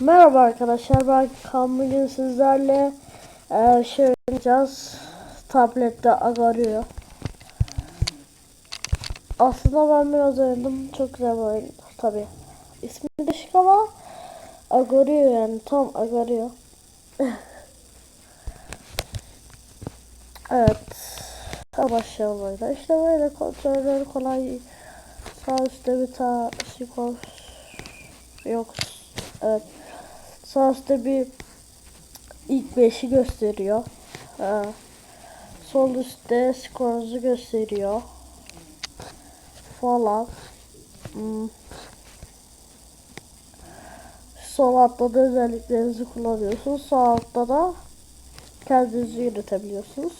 Merhaba arkadaşlar ben Kaan bugün sizlerle e, şey oynayacağız tablette agarıyor. Aslında ben biraz oynadım çok güzel bir oyun tabi. İsmi değişik ama agarıyor yani tam agarıyor. evet. Başlayalım oyuna. İşte böyle kontrolleri kolay. Sağ üstte bir tane skor yok. Evet. Sağ üstte bir ilk beşi gösteriyor. Ee, sol üstte skorunuzu gösteriyor. Falan. Hmm. Sol altta da özelliklerinizi kullanıyorsunuz. Sağ altta da kendinizi yönetebiliyorsunuz.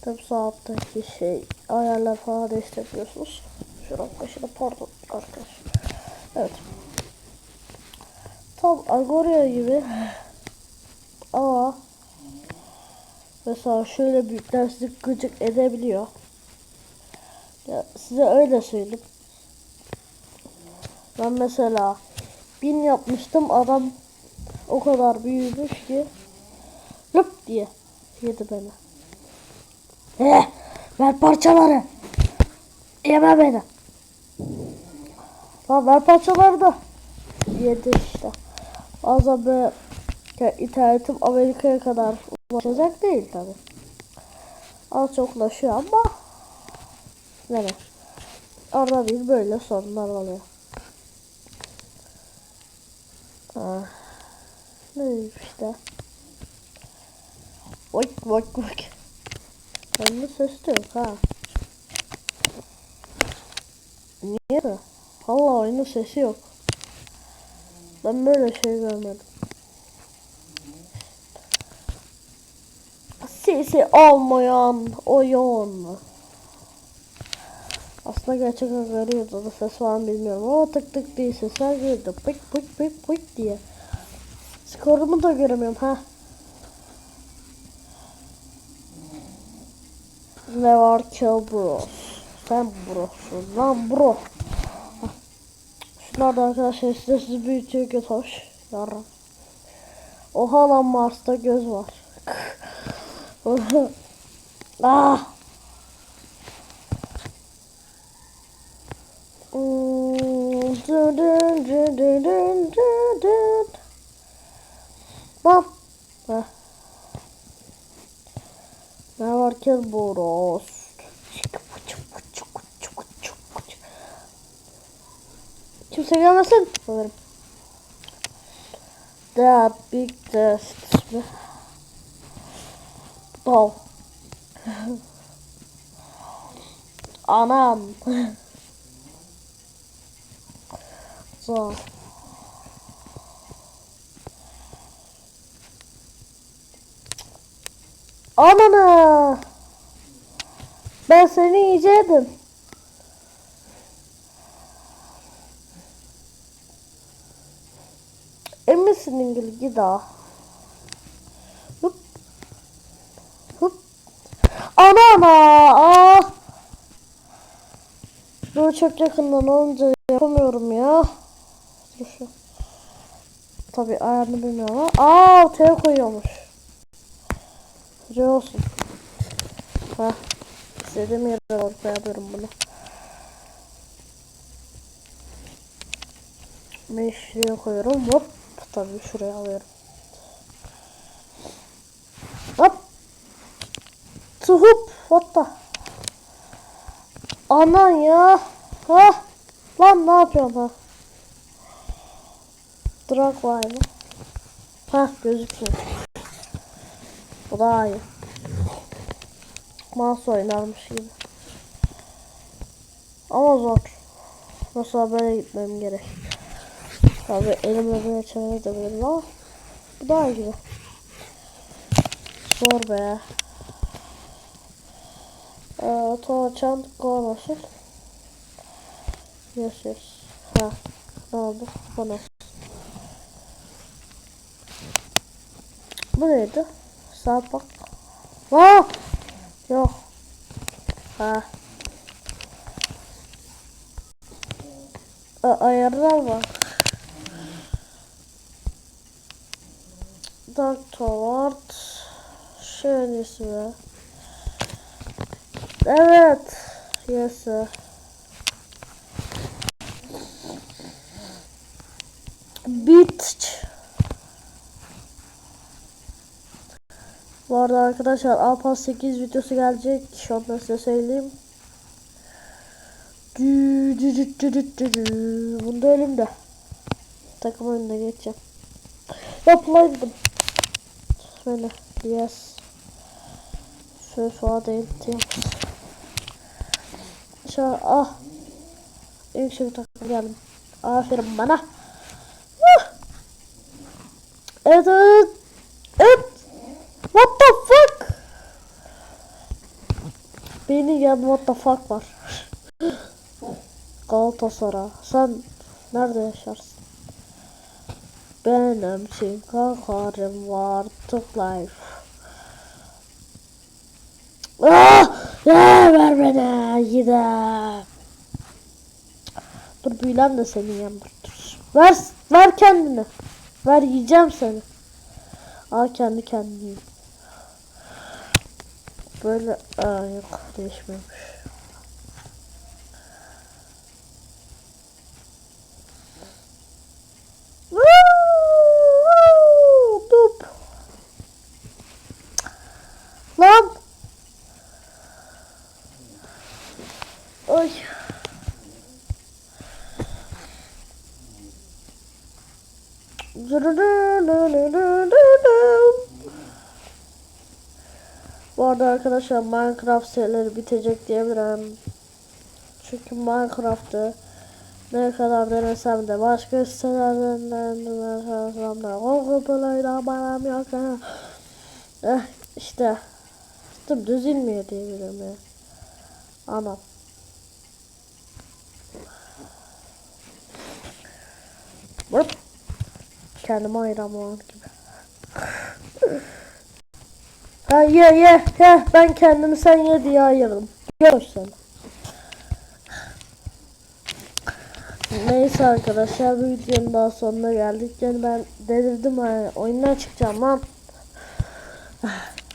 Tabi sağ alttaki şey ayarlar falan değiştirebiliyorsunuz. Şurada başına pardon arkadaş. Evet. Tam Agoria gibi ama mesela şöyle büyükler sizi gıcık edebiliyor. Ya size öyle söyleyeyim. Ben mesela bin yapmıştım adam o kadar büyümüş ki lüp diye yedi beni. Eh, ver parçaları. Yeme beni. Lan ver parçaları da. Yedi işte. Ya internetim Amerika'ya kadar ulaşacak değil tabi. Az çok ulaşıyor ama ne Arada bir böyle sorunlar oluyor. Ah. Ne işte. Vak vak vak. Bende ses de yok ha. Niye? Allah oyunun sesi yok. Ben böyle şey görmedim. Sesi olmayan oyun. Aslında gerçek veriyordu da ses var mı bilmiyorum ama tık tık diye sesler geliyordu. Pık pık pık pık diye. Skorumu da göremiyorum ha. Ne var ki bro? Sen brosun lan bro. Da arkadaşlar size sizi büyütüyor göt hoş. Yarra. Oha lan Mars'ta göz var. ah. Heh. Ne var ki Boros? Gelmesin. Sanırım. The Big mi? Bal. Anam. Zor. Anana. Ben seni yiyecektim. Eminsin İngiliz gida. Hıp. Hıp. Ana ana. Ah. Böyle çok yakından olunca yapamıyorum ya. Dur şu. Tabi ayarını bilmiyorum ama. Aa ortaya koyuyormuş. Güzel olsun. Heh. İstediğim yere yapıyorum bunu. Ben koyuyorum. Hop. Tabii şuraya alıyorum. Hop. Tuhup. What the? Anan ya. Ha. Lan ne yapıyorsun ha? Drag var mı? Ha gözüküyor. Bu daha iyi. Mouse oynarmış gibi. Ama zor. Nasıl böyle gitmem gerek. Tabi elimle böyle çevirebilirim ama bu daha gibi. Zor be. Ee, Tuğla Çan Go nasıl? Yes yes. Ha. Ne oldu? Bu ne? Bu neydi? Saat bak. Aa! Yok. Ha. A ayarlar var. Doctor Ward. Şöyle ismi. Evet. Yes. Beach. Bu arada arkadaşlar Alpan 8 videosu gelecek. Onu da size söyleyeyim. Bunda elimde. Takım oyununa geçeceğim. Yapılaydım. Şöyle. Yes. Şöyle değil. Temiz. Şöyle ah. İlk şey takım geldim. Aferin bana. Evet evet. What the fuck? Benim yanım what the fuck var. Galatasaray. Sen nerede yaşarsın? Benim için kakarım var life. Ah! Ya ver bana yine. Dur büyülem de senin yanında. Dur. Ver, ver kendini. Ver yiyeceğim seni. Al kendi kendini. Böyle aa yok değişmemiş. Bu arada arkadaşlar Minecraft serileri bitecek diyebilirim. Çünkü Minecraft'ı ne kadar denesem de başka sitelerden denesem de o kutulayla baram yok ya. Eh işte. İşte düz inmiyor diyebilirim ya. Anam. Hop. Kendime ayıramam gibi. Ha ye ye ye ben kendimi sen ye diye ayırdım. Gör sen. Neyse arkadaşlar bu videonun daha sonuna geldik. Yani ben delirdim hani oyundan çıkacağım lan.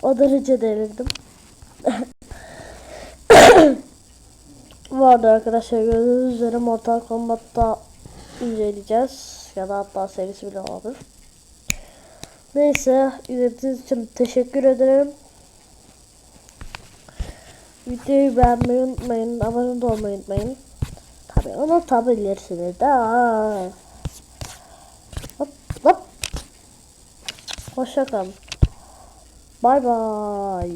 O derece delirdim. Bu arada arkadaşlar gördüğünüz üzere Mortal Kombat'ta inceleyeceğiz. Ya da hatta serisi bile olabilir. Neyse izlediğiniz için teşekkür ederim. Videoyu beğenmeyi unutmayın. Abone de olmayı unutmayın. Tabi unutabilirsiniz de. Hop hop. Hoşça kalın. Bay bay.